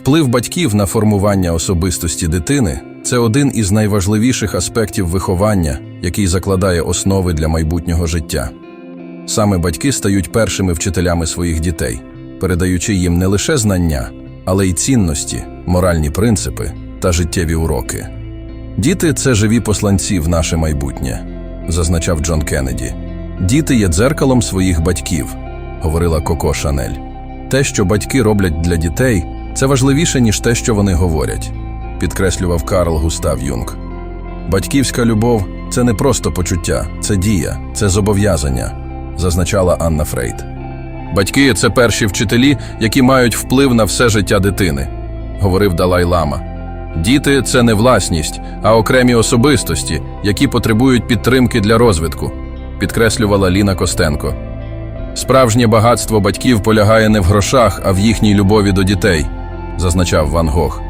Вплив батьків на формування особистості дитини це один із найважливіших аспектів виховання, який закладає основи для майбутнього життя. Саме батьки стають першими вчителями своїх дітей, передаючи їм не лише знання, але й цінності, моральні принципи та життєві уроки. Діти це живі посланці в наше майбутнє, зазначав Джон Кеннеді. Діти є дзеркалом своїх батьків, говорила Коко Шанель. Те, що батьки роблять для дітей, це важливіше, ніж те, що вони говорять, підкреслював Карл Густав Юнг. Батьківська любов це не просто почуття, це дія, це зобов'язання, зазначала Анна Фрейд. Батьки це перші вчителі, які мають вплив на все життя дитини, говорив Далай Лама. Діти це не власність, а окремі особистості, які потребують підтримки для розвитку, підкреслювала Ліна Костенко. Справжнє багатство батьків полягає не в грошах, а в їхній любові до дітей, зазначав Ван Гог.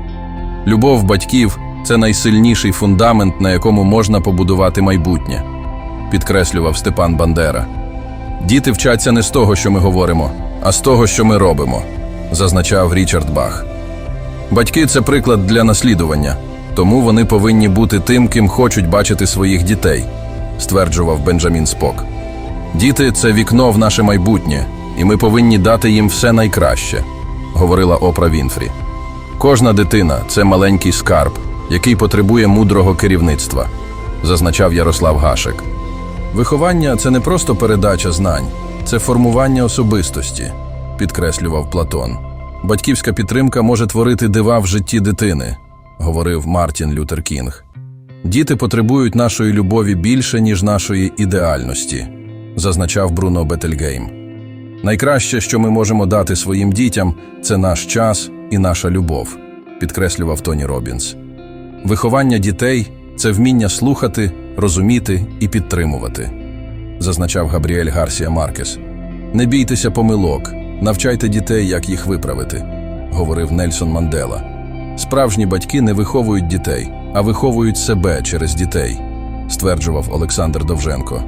Любов батьків це найсильніший фундамент, на якому можна побудувати майбутнє, підкреслював Степан Бандера. Діти вчаться не з того, що ми говоримо, а з того, що ми робимо, зазначав Річард Бах. Батьки це приклад для наслідування, тому вони повинні бути тим, ким хочуть бачити своїх дітей, стверджував Бенджамін Спок. Діти це вікно в наше майбутнє, і ми повинні дати їм все найкраще, говорила Опра Вінфрі. Кожна дитина це маленький скарб, який потребує мудрого керівництва, зазначав Ярослав Гашек. Виховання це не просто передача знань, це формування особистості, підкреслював Платон. Батьківська підтримка може творити дива в житті дитини, говорив Мартін Лютер Кінг. Діти потребують нашої любові більше, ніж нашої ідеальності, зазначав Бруно Бетельгейм. Найкраще, що ми можемо дати своїм дітям, це наш час і наша любов, підкреслював Тоні Робінс. Виховання дітей це вміння слухати, розуміти і підтримувати, зазначав Габріель Гарсія Маркес. Не бійтеся помилок, навчайте дітей, як їх виправити, говорив Нельсон Мандела. Справжні батьки не виховують дітей, а виховують себе через дітей, стверджував Олександр Довженко.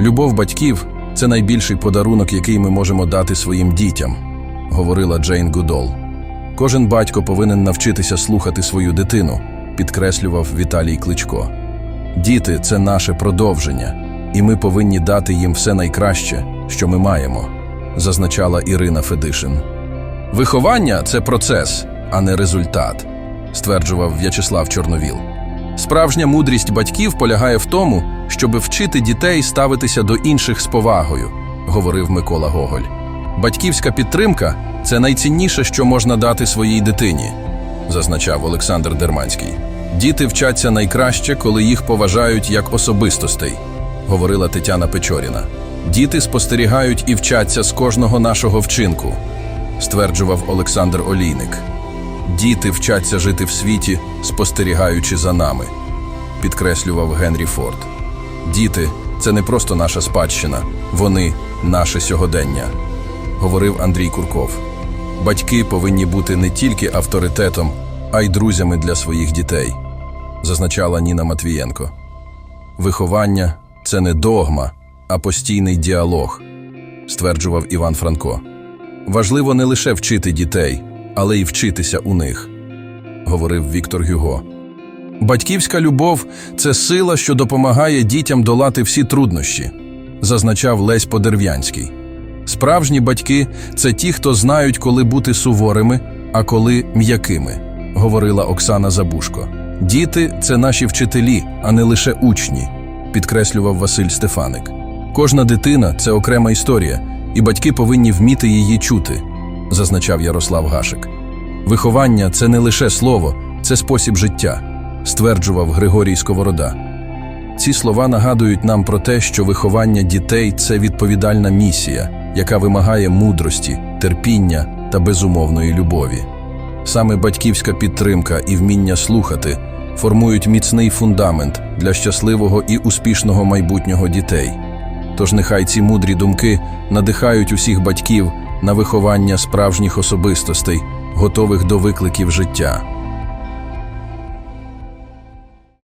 Любов батьків це найбільший подарунок, який ми можемо дати своїм дітям, говорила Джейн Гудол. Кожен батько повинен навчитися слухати свою дитину, підкреслював Віталій Кличко. Діти це наше продовження, і ми повинні дати їм все найкраще, що ми маємо, зазначала Ірина Федишин. Виховання це процес, а не результат, стверджував В'ячеслав Чорновіл. Справжня мудрість батьків полягає в тому, щоб вчити дітей ставитися до інших з повагою, говорив Микола Гоголь. Батьківська підтримка це найцінніше, що можна дати своїй дитині, зазначав Олександр Дерманський. Діти вчаться найкраще, коли їх поважають як особистостей, говорила Тетяна Печоріна. Діти спостерігають і вчаться з кожного нашого вчинку, стверджував Олександр Олійник. Діти вчаться жити в світі, спостерігаючи за нами, підкреслював Генрі Форд. Діти це не просто наша спадщина, вони наше сьогодення, говорив Андрій Курков. Батьки повинні бути не тільки авторитетом, а й друзями для своїх дітей, зазначала Ніна Матвієнко. Виховання це не догма, а постійний діалог, стверджував Іван Франко. Важливо не лише вчити дітей, але й вчитися у них, говорив Віктор Гюго. Батьківська любов це сила, що допомагає дітям долати всі труднощі, зазначав Лесь Подерв'янський. Справжні батьки це ті, хто знають, коли бути суворими, а коли м'якими, говорила Оксана Забушко. Діти це наші вчителі, а не лише учні, підкреслював Василь Стефаник. Кожна дитина це окрема історія, і батьки повинні вміти її чути, зазначав Ярослав Гашик. Виховання це не лише слово, це спосіб життя, стверджував Григорій Сковорода. Ці слова нагадують нам про те, що виховання дітей це відповідальна місія, яка вимагає мудрості, терпіння та безумовної любові. Саме батьківська підтримка і вміння слухати формують міцний фундамент для щасливого і успішного майбутнього дітей. Тож нехай ці мудрі думки надихають усіх батьків на виховання справжніх особистостей, готових до викликів життя.